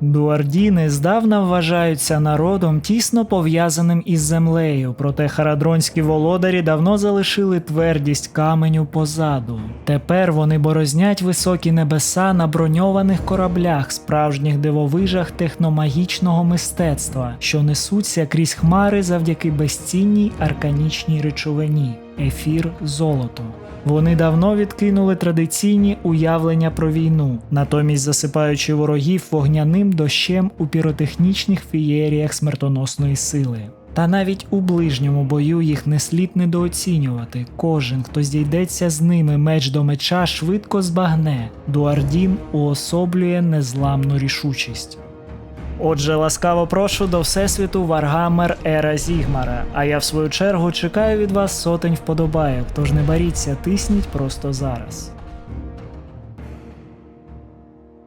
Дуардіни здавна вважаються народом тісно пов'язаним із землею, проте харадронські володарі давно залишили твердість каменю позаду. Тепер вони борознять високі небеса на броньованих кораблях, справжніх дивовижах техномагічного мистецтва, що несуться крізь хмари завдяки безцінній арканічній речовині ефір золото. Вони давно відкинули традиційні уявлення про війну, натомість засипаючи ворогів вогняним дощем у піротехнічних фієріях смертоносної сили. Та навіть у ближньому бою їх не слід недооцінювати. Кожен, хто зійдеться з ними меч до меча, швидко збагне. Дуардін уособлює незламну рішучість. Отже, ласкаво прошу до Всесвіту Варгамер Ера Зігмара. А я в свою чергу чекаю від вас сотень вподобайок, тож не боріться, тисніть просто зараз.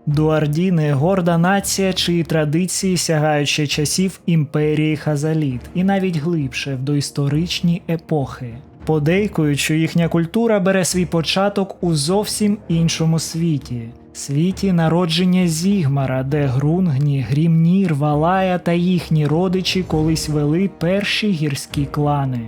Дуардіни горда нація, чиї традиції сягають ще часів імперії Хазаліт, і навіть глибше в доісторичні епохи. Подейкують, що їхня культура бере свій початок у зовсім іншому світі світі народження Зігмара, де Грунгні, Грімнір, Валая та їхні родичі колись вели перші гірські клани.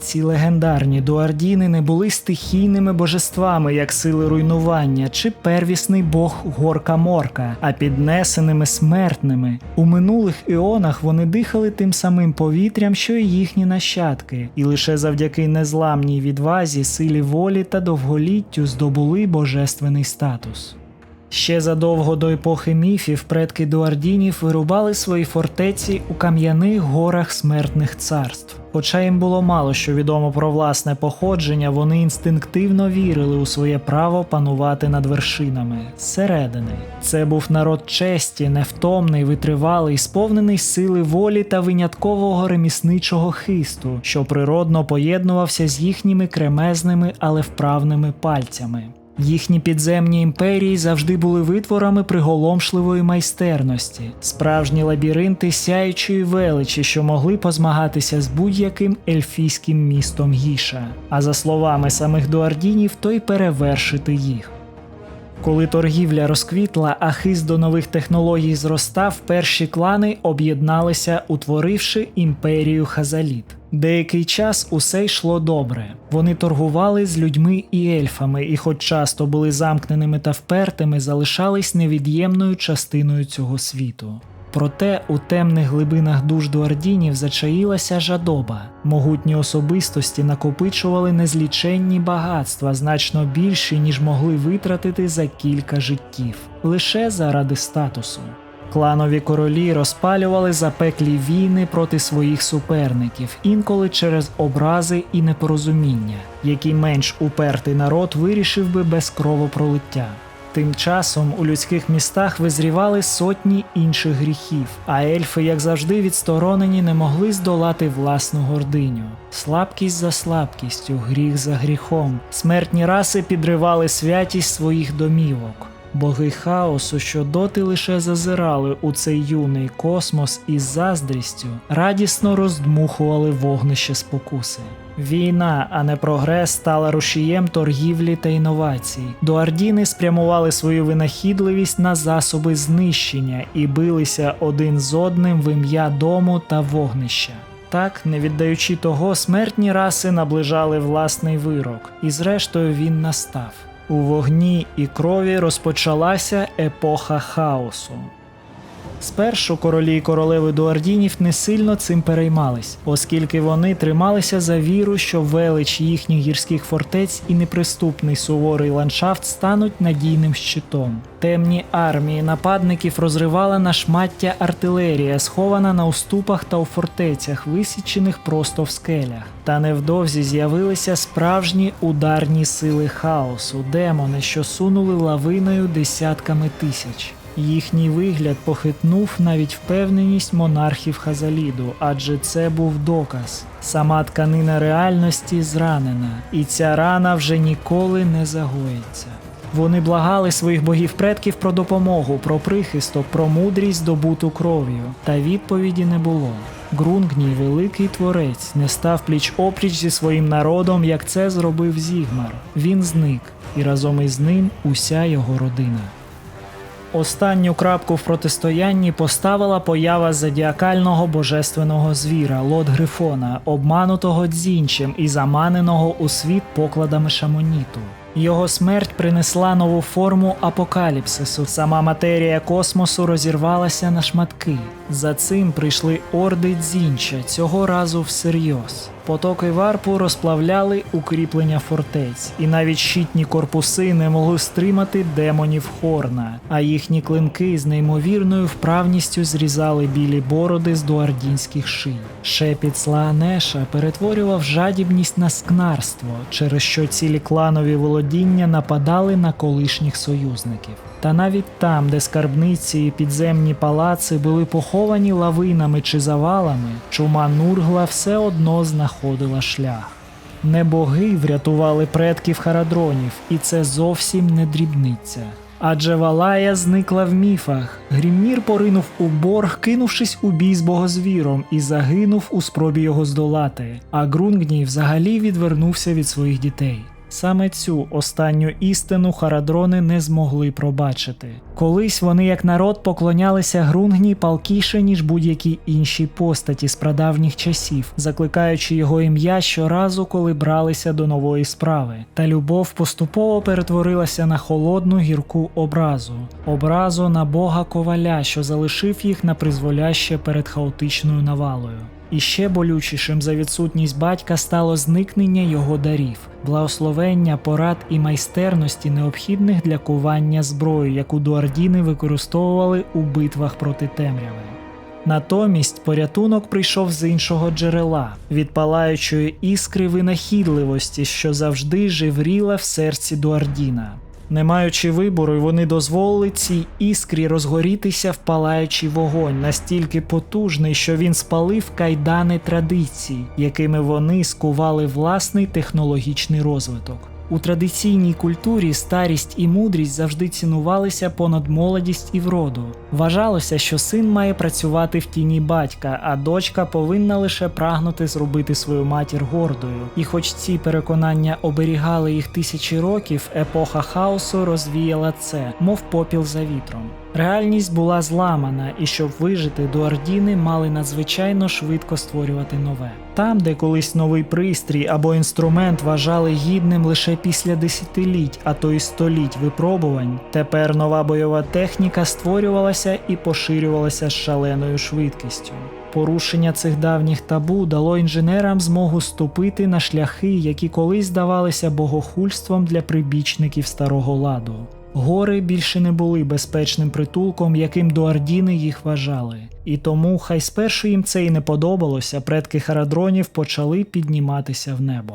Ці легендарні дуардіни не були стихійними божествами, як сили руйнування, чи первісний бог Горка Морка, а піднесеними смертними. У минулих іонах вони дихали тим самим повітрям, що й їхні нащадки, і лише завдяки незламній відвазі, силі волі та довголіттю здобули божественний статус. Ще задовго до епохи міфів предки дуардінів вирубали свої фортеці у кам'яних горах смертних царств. Хоча їм було мало що відомо про власне походження, вони інстинктивно вірили у своє право панувати над вершинами зсередини. Це був народ честі, невтомний, витривалий, сповнений сили волі та виняткового ремісничого хисту, що природно поєднувався з їхніми кремезними, але вправними пальцями. Їхні підземні імперії завжди були витворами приголомшливої майстерності, справжні лабіринти сяючої величі, що могли позмагатися з будь-яким ельфійським містом Гіша. А за словами самих дуардінів, то й перевершити їх. Коли торгівля розквітла, а хист до нових технологій зростав, перші клани об'єдналися, утворивши імперію Хазаліт. Деякий час усе йшло добре. Вони торгували з людьми і ельфами, і, хоч часто були замкненими та впертими, залишались невід'ємною частиною цього світу. Проте у темних глибинах душ дуардінів зачаїлася жадоба. Могутні особистості накопичували незліченні багатства, значно більші, ніж могли витратити за кілька життів, лише заради статусу. Кланові королі розпалювали запеклі війни проти своїх суперників, інколи через образи і непорозуміння, які менш упертий народ вирішив би без кровопролиття. Тим часом у людських містах визрівали сотні інших гріхів, а ельфи, як завжди, відсторонені, не могли здолати власну гординю. Слабкість за слабкістю, гріх за гріхом. Смертні раси підривали святість своїх домівок. Боги хаосу, що доти лише зазирали у цей юний космос із заздрістю, радісно роздмухували вогнище спокуси. Війна, а не прогрес, стала рушієм торгівлі та інновацій. Дуардіни спрямували свою винахідливість на засоби знищення і билися один з одним в ім'я дому та вогнища. Так, не віддаючи того, смертні раси наближали власний вирок, і зрештою він настав. У вогні і крові розпочалася епоха хаосу. Спершу королі й королеви дуардінів не сильно цим переймались, оскільки вони трималися за віру, що велич їхніх гірських фортець і неприступний суворий ландшафт стануть надійним щитом. Темні армії нападників розривала на шмаття артилерія, схована на уступах та у фортецях, висічених просто в скелях. Та невдовзі з'явилися справжні ударні сили хаосу, демони, що сунули лавиною десятками тисяч. Їхній вигляд похитнув навіть впевненість монархів Хазаліду, адже це був доказ. Сама тканина реальності зранена, і ця рана вже ніколи не загоїться. Вони благали своїх богів предків про допомогу, про прихисток, про мудрість здобуту кров'ю. Та відповіді не було. Грунгній, великий творець, не став пліч опліч зі своїм народом, як це зробив Зігмар. Він зник, і разом із ним уся його родина. Останню крапку в протистоянні поставила поява зодіакального божественного звіра Лот Грифона, обманутого дзінчем і заманеного у світ покладами шамоніту. Його смерть принесла нову форму апокаліпсису. Сама матерія космосу розірвалася на шматки. За цим прийшли орди дзінча, цього разу всерйоз. Потоки варпу розплавляли укріплення фортець, і навіть щитні корпуси не могли стримати демонів Хорна, а їхні клинки з неймовірною вправністю зрізали білі бороди з дуардінських ший. Шепіт Слаанеша перетворював жадібність на скнарство, через що цілі кланові володіння нападали на колишніх союзників. Та навіть там, де скарбниці і підземні палаци були поховані лавинами чи завалами, чума Нургла все одно знаходила шлях. Не боги врятували предків Харадронів, і це зовсім не дрібниця. Адже Валая зникла в міфах. Грімнір поринув у борг, кинувшись у бій з богозвіром, і загинув у спробі його здолати. А Грунгній взагалі відвернувся від своїх дітей. Саме цю останню істину харадрони не змогли пробачити. Колись вони, як народ, поклонялися Грунгні палкіше, ніж будь-які інші постаті з прадавніх часів, закликаючи його ім'я щоразу, коли бралися до нової справи. Та любов поступово перетворилася на холодну гірку образу, образу на бога коваля, що залишив їх на призволяще перед хаотичною навалою. І ще болючішим за відсутність батька стало зникнення його дарів, благословення, порад і майстерності, необхідних для кування зброї, яку дуардіни використовували у битвах проти темряви. Натомість порятунок прийшов з іншого джерела від палаючої іскри винахідливості, що завжди живріла в серці Дуардіна. Не маючи вибору, вони дозволили цій іскрі розгорітися в палаючий вогонь, настільки потужний, що він спалив кайдани традицій, якими вони скували власний технологічний розвиток. У традиційній культурі старість і мудрість завжди цінувалися понад молодість і вроду. Вважалося, що син має працювати в тіні батька, а дочка повинна лише прагнути зробити свою матір гордою. І хоч ці переконання оберігали їх тисячі років, епоха хаосу розвіяла це, мов попіл за вітром. Реальність була зламана, і щоб вижити, дуардіни мали надзвичайно швидко створювати нове. Там, де колись новий пристрій або інструмент вважали гідним лише після десятиліть, а то й століть випробувань, тепер нова бойова техніка створювалася і поширювалася з шаленою швидкістю. Порушення цих давніх табу дало інженерам змогу ступити на шляхи, які колись здавалися богохульством для прибічників старого ладу. Гори більше не були безпечним притулком, яким дуардіни їх вважали. І тому, хай спершу їм це і не подобалося, предки харадронів почали підніматися в небо.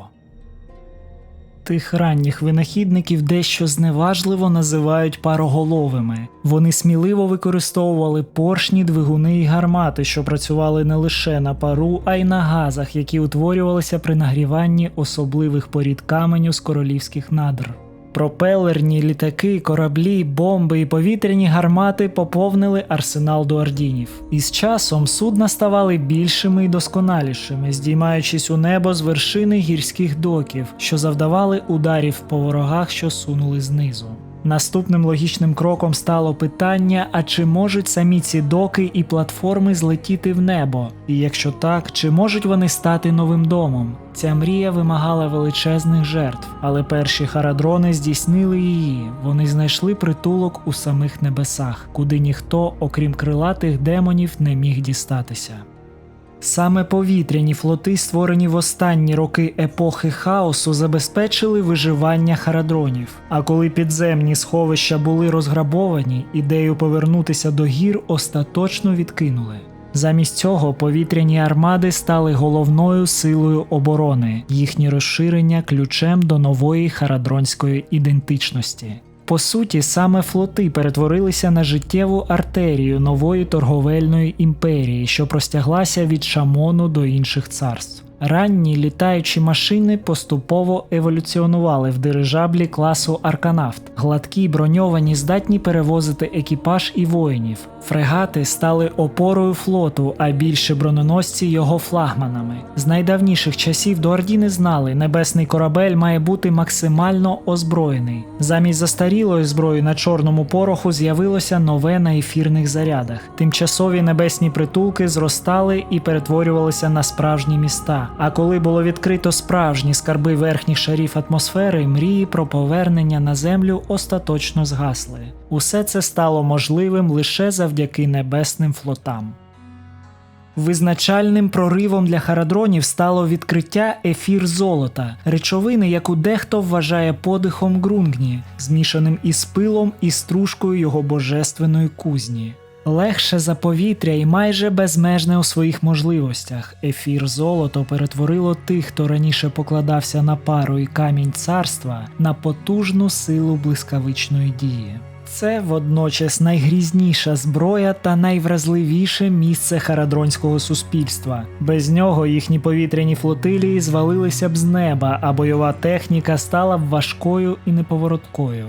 Тих ранніх винахідників дещо зневажливо називають пароголовими. Вони сміливо використовували поршні, двигуни і гармати, що працювали не лише на пару, а й на газах, які утворювалися при нагріванні особливих порід каменю з королівських надр. Пропелерні літаки, кораблі, бомби і повітряні гармати поповнили арсенал дуардінів. І з часом судна ставали більшими і досконалішими, здіймаючись у небо з вершини гірських доків, що завдавали ударів по ворогах, що сунули знизу. Наступним логічним кроком стало питання: а чи можуть самі ці доки і платформи злетіти в небо? І якщо так, чи можуть вони стати новим домом? Ця мрія вимагала величезних жертв, але перші харадрони здійснили її. Вони знайшли притулок у самих небесах, куди ніхто, окрім крилатих демонів, не міг дістатися. Саме повітряні флоти, створені в останні роки епохи хаосу, забезпечили виживання харадронів. А коли підземні сховища були розграбовані, ідею повернутися до гір остаточно відкинули. Замість цього повітряні армади стали головною силою оборони, їхнє розширення ключем до нової харадронської ідентичності. По суті, саме флоти перетворилися на життєву артерію нової торговельної імперії, що простяглася від Шамону до інших царств. Ранні літаючі машини поступово еволюціонували в дирижаблі класу Арканавт. Гладкі броньовані здатні перевозити екіпаж і воїнів. Фрегати стали опорою флоту, а більше броненосці його флагманами. З найдавніших часів Дуардіни знали, небесний корабель має бути максимально озброєний. Замість застарілої зброї на чорному пороху з'явилося нове на ефірних зарядах. Тимчасові небесні притулки зростали і перетворювалися на справжні міста. А коли було відкрито справжні скарби верхніх шарів атмосфери, мрії про повернення на землю остаточно згасли. Усе це стало можливим лише завдяки небесним флотам. Визначальним проривом для харадронів стало відкриття ефір золота, речовини, яку дехто вважає подихом ґрунгні, змішаним із пилом і стружкою його божественної кузні. Легше за повітря і майже безмежне у своїх можливостях. Ефір золото перетворило тих, хто раніше покладався на пару і камінь царства, на потужну силу блискавичної дії. Це водночас найгрізніша зброя та найвразливіше місце харадронського суспільства. Без нього їхні повітряні флотилії звалилися б з неба, а бойова техніка стала б важкою і неповороткою.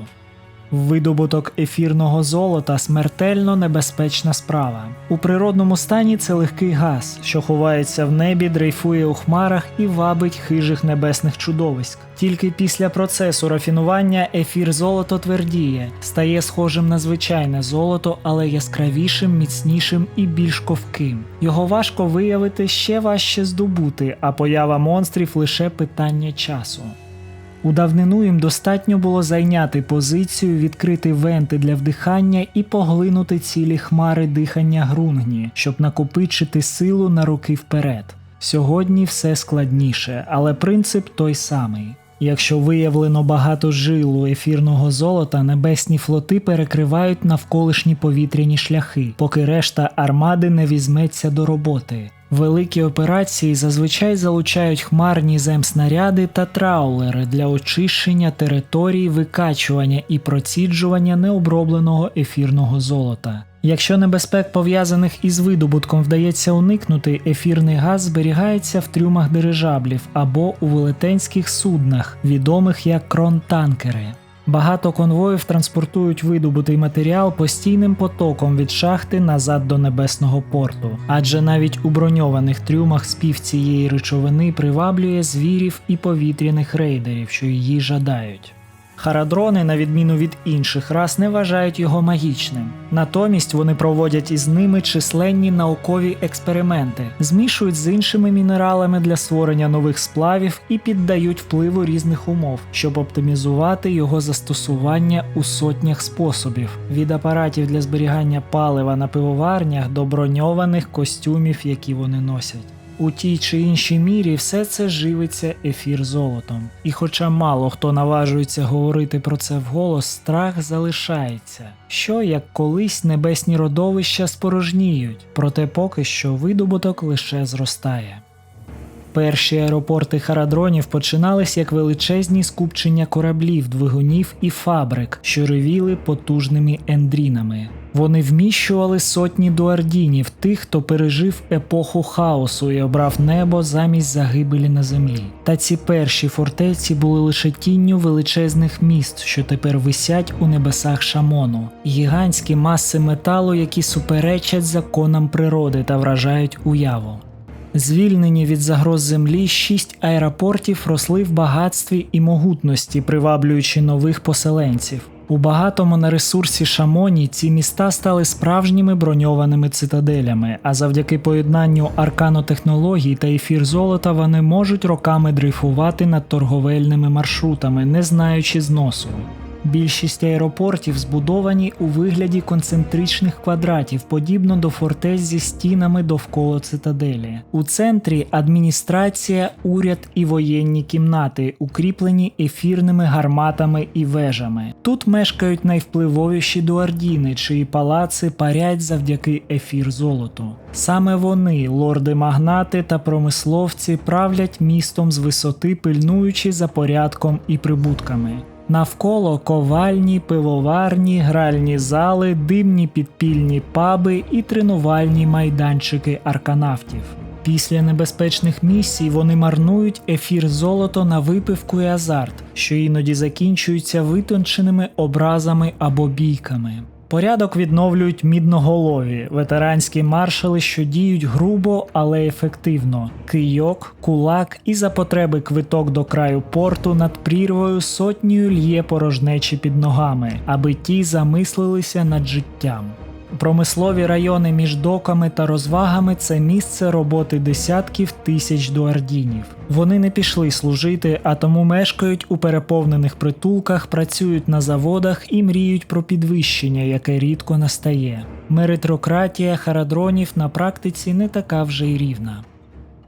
Видобуток ефірного золота смертельно небезпечна справа. У природному стані це легкий газ, що ховається в небі, дрейфує у хмарах і вабить хижих небесних чудовиськ. Тільки після процесу рафінування ефір золото твердіє, стає схожим на звичайне золото, але яскравішим, міцнішим і більш ковким. Його важко виявити, ще важче здобути, а поява монстрів лише питання часу. У давнину їм достатньо було зайняти позицію, відкрити венти для вдихання і поглинути цілі хмари дихання грунгні, щоб накопичити силу на роки вперед. Сьогодні все складніше, але принцип той самий. Якщо виявлено багато жилу ефірного золота, небесні флоти перекривають навколишні повітряні шляхи, поки решта армади не візьметься до роботи. Великі операції зазвичай залучають хмарні земснаряди та траулери для очищення територій, викачування і проціджування необробленого ефірного золота. Якщо небезпек пов'язаних із видобутком вдається уникнути, ефірний газ зберігається в трюмах дирижаблів або у велетенських суднах, відомих як кронтанкери. Багато конвоїв транспортують видобутий матеріал постійним потоком від шахти назад до небесного порту, адже навіть у броньованих трюмах спів цієї речовини приваблює звірів і повітряних рейдерів, що її жадають. Харадрони, на відміну від інших рас, не вважають його магічним. Натомість вони проводять із ними численні наукові експерименти, змішують з іншими мінералами для створення нових сплавів і піддають впливу різних умов, щоб оптимізувати його застосування у сотнях способів: від апаратів для зберігання палива на пивоварнях до броньованих костюмів, які вони носять. У тій чи іншій мірі все це живиться ефір золотом. І хоча мало хто наважується говорити про це вголос, страх залишається, що як колись небесні родовища спорожніють, проте поки що видобуток лише зростає. Перші аеропорти харадронів починались як величезні скупчення кораблів, двигунів і фабрик, що ревіли потужними ендрінами. Вони вміщували сотні дуардінів, тих, хто пережив епоху хаосу і обрав небо замість загибелі на землі. Та ці перші фортеці були лише тінню величезних міст, що тепер висять у небесах шамону, гігантські маси металу, які суперечать законам природи та вражають уяву. Звільнені від загроз землі, шість аеропортів росли в багатстві і могутності, приваблюючи нових поселенців. У багатому на ресурсі Шамоні ці міста стали справжніми броньованими цитаделями, а завдяки поєднанню арканотехнологій та ефір золота вони можуть роками дрейфувати над торговельними маршрутами, не знаючи зносу. Більшість аеропортів збудовані у вигляді концентричних квадратів, подібно до фортець зі стінами довкола цитаделі. У центрі адміністрація, уряд і воєнні кімнати, укріплені ефірними гарматами і вежами. Тут мешкають найвпливовіші дуардіни, чиї палаци парять завдяки ефір золоту. Саме вони, лорди-магнати та промисловці, правлять містом з висоти, пильнуючи за порядком і прибутками. Навколо ковальні, пивоварні, гральні зали, димні підпільні паби і тренувальні майданчики арканавтів. Після небезпечних місій вони марнують ефір золото на випивку і азарт, що іноді закінчуються витонченими образами або бійками. Порядок відновлюють мідноголові, ветеранські маршали, що діють грубо, але ефективно. Кийок, кулак і за потреби квиток до краю порту над прірвою сотнею л'є порожнечі під ногами, аби ті замислилися над життям. Промислові райони між доками та розвагами це місце роботи десятків тисяч дуардінів. Вони не пішли служити, а тому мешкають у переповнених притулках, працюють на заводах і мріють про підвищення, яке рідко настає. Меритрократія харадронів на практиці не така вже й рівна.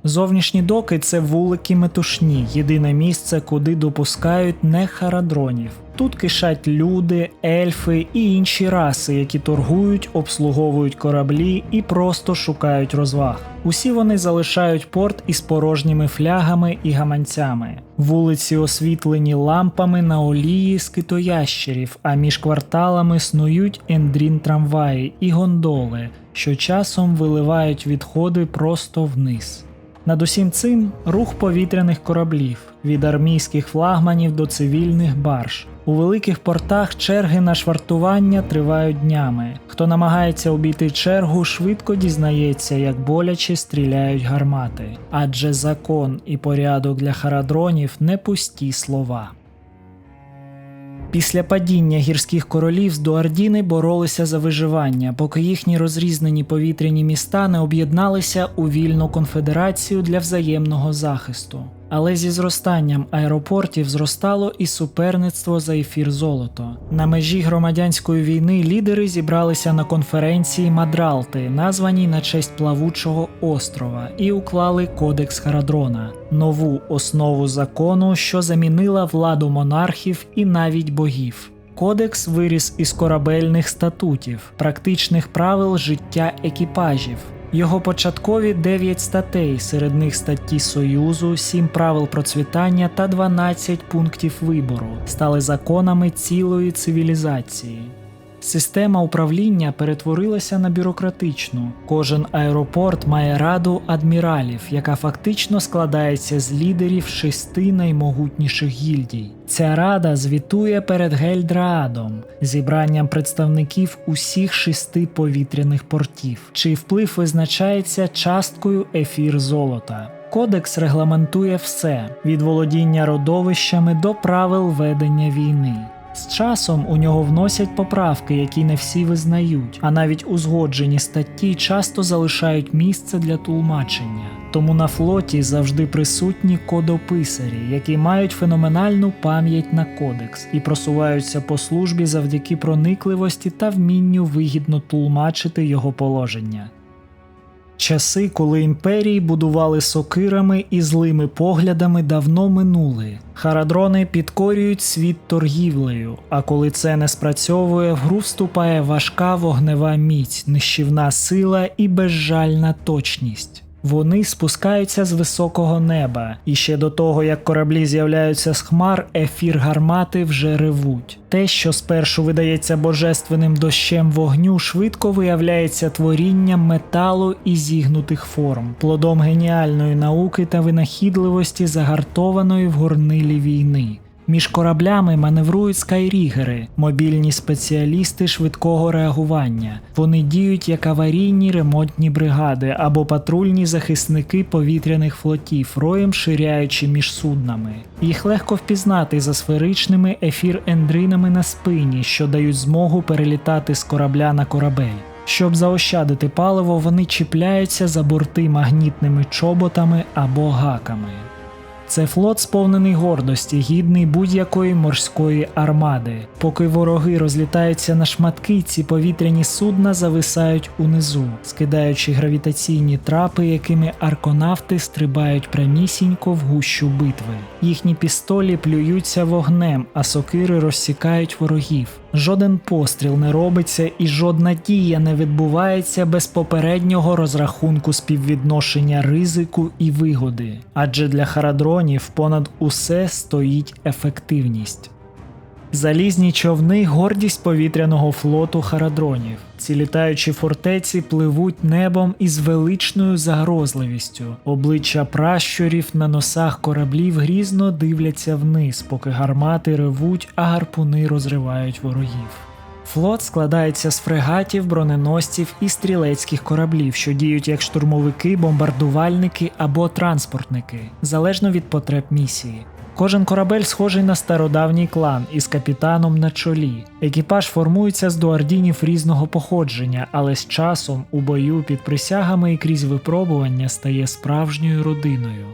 Зовнішні доки це вулики метушні, єдине місце, куди допускають не харадронів. Тут кишать люди, ельфи і інші раси, які торгують, обслуговують кораблі і просто шукають розваг. Усі вони залишають порт із порожніми флягами і гаманцями. Вулиці освітлені лампами на олії з китоящерів, а між кварталами снують ендрін трамваї і гондоли, що часом виливають відходи просто вниз. Над усім цим рух повітряних кораблів від армійських флагманів до цивільних барж. У великих портах черги на швартування тривають днями. Хто намагається обійти чергу, швидко дізнається, як боляче стріляють гармати. Адже закон і порядок для харадронів не пусті слова. Після падіння гірських королів з Дуардіни боролися за виживання, поки їхні розрізнені повітряні міста не об'єдналися у вільну конфедерацію для взаємного захисту. Але зі зростанням аеропортів зростало і суперництво за ефір золото. На межі громадянської війни лідери зібралися на конференції Мадралти, названій на честь плавучого острова, і уклали Кодекс Харадрона, нову основу закону, що замінила владу монархів і навіть богів. Кодекс виріс із корабельних статутів, практичних правил життя екіпажів. Його початкові 9 статей, серед них статті Союзу, 7 правил процвітання та 12 пунктів вибору, стали законами цілої цивілізації. Система управління перетворилася на бюрократичну. Кожен аеропорт має раду адміралів, яка фактично складається з лідерів шести наймогутніших гільдій. Ця рада звітує перед Гельдраадом, зібранням представників усіх шести повітряних портів, чий вплив визначається часткою ефір золота. Кодекс регламентує все від володіння родовищами до правил ведення війни. З часом у нього вносять поправки, які не всі визнають, а навіть узгоджені статті часто залишають місце для тлумачення. Тому на флоті завжди присутні кодописарі, які мають феноменальну пам'ять на кодекс і просуваються по службі завдяки проникливості та вмінню вигідно тлумачити його положення. Часи, коли імперії будували сокирами і злими поглядами, давно минули. Харадрони підкорюють світ торгівлею, а коли це не спрацьовує, в гру вступає важка вогнева міць, нищівна сила і безжальна точність. Вони спускаються з високого неба, і ще до того, як кораблі з'являються з хмар, ефір гармати вже ревуть. Те, що спершу видається божественним дощем вогню, швидко виявляється творінням металу і зігнутих форм, плодом геніальної науки та винахідливості, загартованої в горнилі війни. Між кораблями маневрують скайрігери, мобільні спеціалісти швидкого реагування. Вони діють як аварійні ремонтні бригади або патрульні захисники повітряних флотів, роєм ширяючи між суднами. Їх легко впізнати за сферичними ефір-ендринами на спині, що дають змогу перелітати з корабля на корабель. Щоб заощадити паливо, вони чіпляються за борти магнітними чоботами або гаками. Це флот сповнений гордості, гідний будь-якої морської армади. Поки вороги розлітаються на шматки, ці повітряні судна зависають унизу, скидаючи гравітаційні трапи, якими арконавти стрибають прямісінько в гущу битви. Їхні пістолі плюються вогнем, а сокири розсікають ворогів. Жоден постріл не робиться і жодна дія не відбувається без попереднього розрахунку співвідношення ризику і вигоди, адже для харадронів понад усе стоїть ефективність. Залізні човни гордість повітряного флоту харадронів. Ці літаючі фортеці пливуть небом із величною загрозливістю. Обличчя пращурів на носах кораблів грізно дивляться вниз, поки гармати ревуть, а гарпуни розривають ворогів. Флот складається з фрегатів, броненосців і стрілецьких кораблів, що діють як штурмовики, бомбардувальники або транспортники, залежно від потреб місії. Кожен корабель схожий на стародавній клан із капітаном на чолі. Екіпаж формується з дуардінів різного походження, але з часом у бою під присягами і крізь випробування стає справжньою родиною.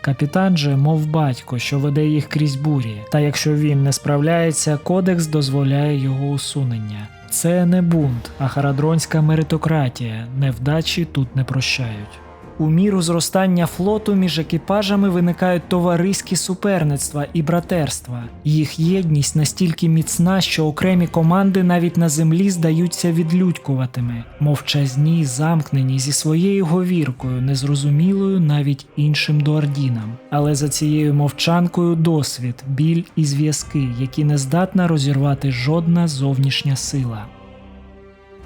Капітан же, мов батько, що веде їх крізь бурі, та якщо він не справляється, кодекс дозволяє його усунення. Це не бунт, а харадронська меритократія. Невдачі тут не прощають. У міру зростання флоту між екіпажами виникають товариські суперництва і братерства. Їх єдність настільки міцна, що окремі команди навіть на землі здаються відлюдькуватими, мовчазні, замкнені зі своєю говіркою, незрозумілою навіть іншим дуардінам. Але за цією мовчанкою досвід, біль і зв'язки, які не здатна розірвати жодна зовнішня сила.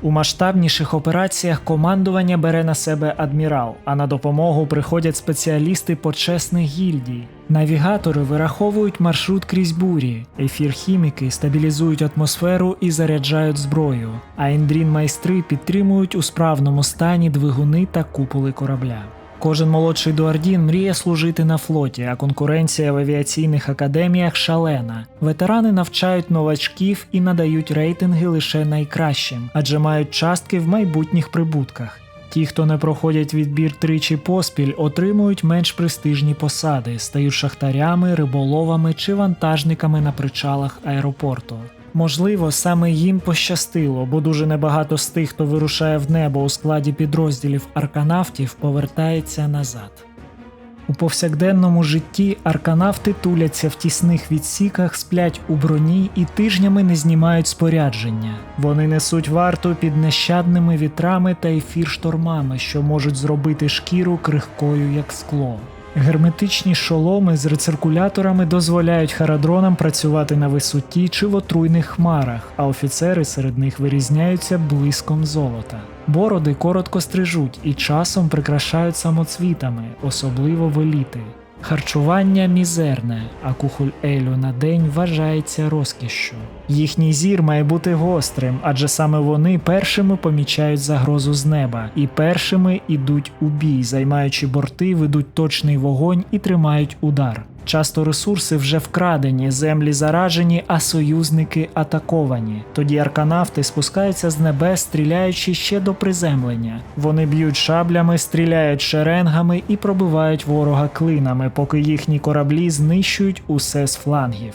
У масштабніших операціях командування бере на себе адмірал, а на допомогу приходять спеціалісти почесних гільдій. Навігатори вираховують маршрут крізь бурі, ефір-хіміки стабілізують атмосферу і заряджають зброю, а індрін-майстри підтримують у справному стані двигуни та куполи корабля. Кожен молодший дуардін мріє служити на флоті, а конкуренція в авіаційних академіях шалена. Ветерани навчають новачків і надають рейтинги лише найкращим, адже мають частки в майбутніх прибутках. Ті, хто не проходять відбір тричі поспіль, отримують менш престижні посади, стають шахтарями, риболовами чи вантажниками на причалах аеропорту. Можливо, саме їм пощастило, бо дуже небагато з тих, хто вирушає в небо у складі підрозділів арканавтів, повертається назад. У повсякденному житті арканавти туляться в тісних відсіках, сплять у броні і тижнями не знімають спорядження. Вони несуть варту під нещадними вітрами та ефір штормами, що можуть зробити шкіру крихкою як скло. Герметичні шоломи з рециркуляторами дозволяють харадронам працювати на висоті чи в отруйних хмарах, а офіцери серед них вирізняються блиском золота. Бороди коротко стрижуть і часом прикрашають самоцвітами, особливо в еліти. Харчування мізерне, а кухоль Елю на день вважається розкішшю. Їхній зір має бути гострим, адже саме вони першими помічають загрозу з неба і першими ідуть у бій, займаючи борти, ведуть точний вогонь і тримають удар. Часто ресурси вже вкрадені, землі заражені, а союзники атаковані. Тоді арканавти спускаються з небес, стріляючи ще до приземлення. Вони б'ють шаблями, стріляють шеренгами і пробивають ворога клинами, поки їхні кораблі знищують усе з флангів.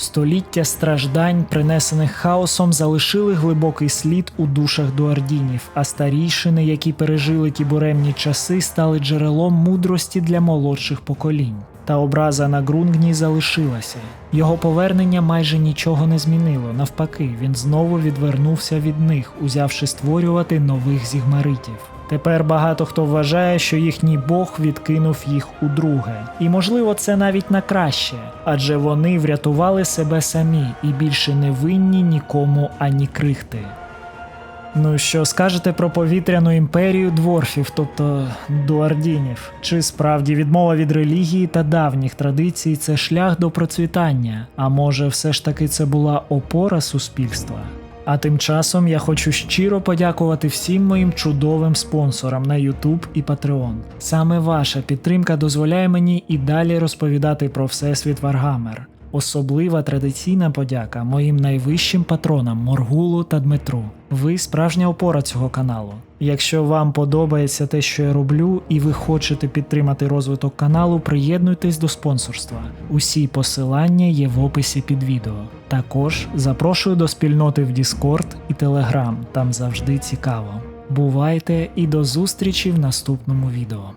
Століття страждань, принесених хаосом, залишили глибокий слід у душах дуардінів, а старійшини, які пережили ті буремні часи, стали джерелом мудрості для молодших поколінь. Та образа на Грунгні залишилася. Його повернення майже нічого не змінило. Навпаки, він знову відвернувся від них, узявши створювати нових зігмаритів. Тепер багато хто вважає, що їхній Бог відкинув їх удруге. І можливо, це навіть на краще, адже вони врятували себе самі і більше не винні нікому ані крихти. Ну що скажете про повітряну імперію дворфів, тобто дуардінів? Чи справді відмова від релігії та давніх традицій це шлях до процвітання? А може, все ж таки це була опора суспільства? А тим часом я хочу щиро подякувати всім моїм чудовим спонсорам на YouTube і Patreon. Саме ваша підтримка дозволяє мені і далі розповідати про Всесвіт Варгамер. Особлива традиційна подяка моїм найвищим патронам Моргулу та Дмитру. Ви справжня опора цього каналу. Якщо вам подобається те, що я роблю, і ви хочете підтримати розвиток каналу, приєднуйтесь до спонсорства. Усі посилання є в описі під відео. Також запрошую до спільноти в Discord і Telegram, там завжди цікаво. Бувайте і до зустрічі в наступному відео.